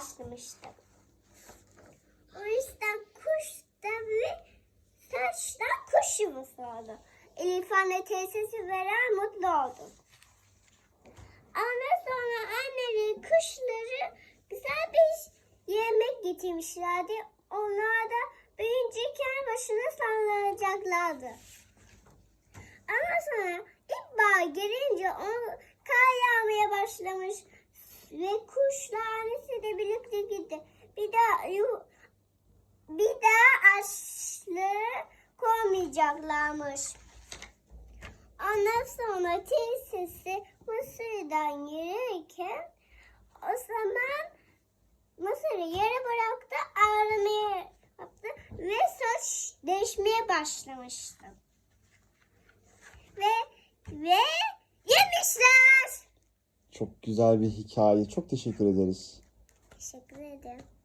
başlamıştı. O yüzden kuş ve saçtan kuş yuvası oldu. Elif anne teyzesi veren mutlu oldu. Ondan sonra anneleri kuşları güzel bir yemek getirmişlerdi. Onlar da büyüyüncekken başına sallanacaklardı. Ama sonra ilkbahar gelince o kar yağmaya başlamış ve kuşla annesi de birlikte gitti. Bir daha bir daha açlığı koymayacaklarmış. Ondan sonra teyzesi Mısır'dan yürürken o zaman Mısır'ı yere bıraktı, ağlamaya yaptı ve saç değişmeye başlamıştı. Ve ve yemişler. Çok güzel bir hikaye. Çok teşekkür ederiz. Teşekkür ederim.